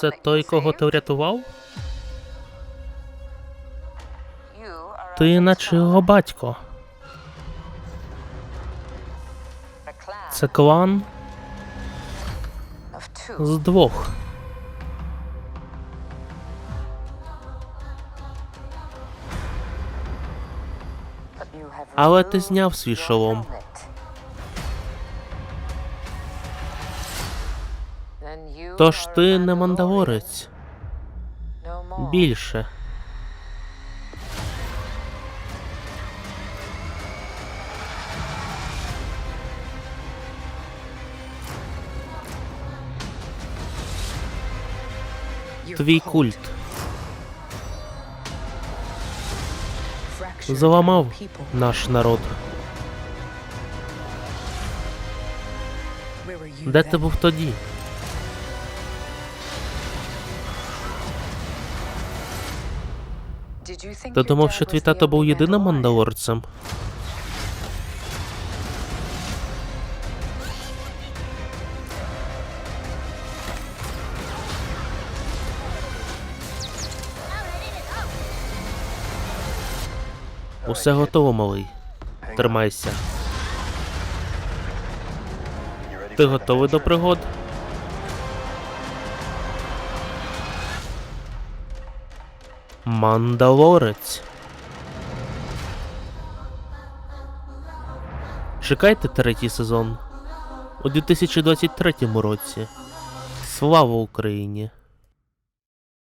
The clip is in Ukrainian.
Це той, кого ти врятував? Ти наче його батько. Це клан з двох. Але ти зняв свій шолом. Тож ти не мандалорець. Більше. Твій культ заламав наш народ. Де ти був тоді? Ти думав, що твій тато був єдиним мандалорцем? Усе готово, малий. Тримайся. Ти готовий до пригод? Мандалорець. Чекайте третій сезон у 2023 році. Слава Україні!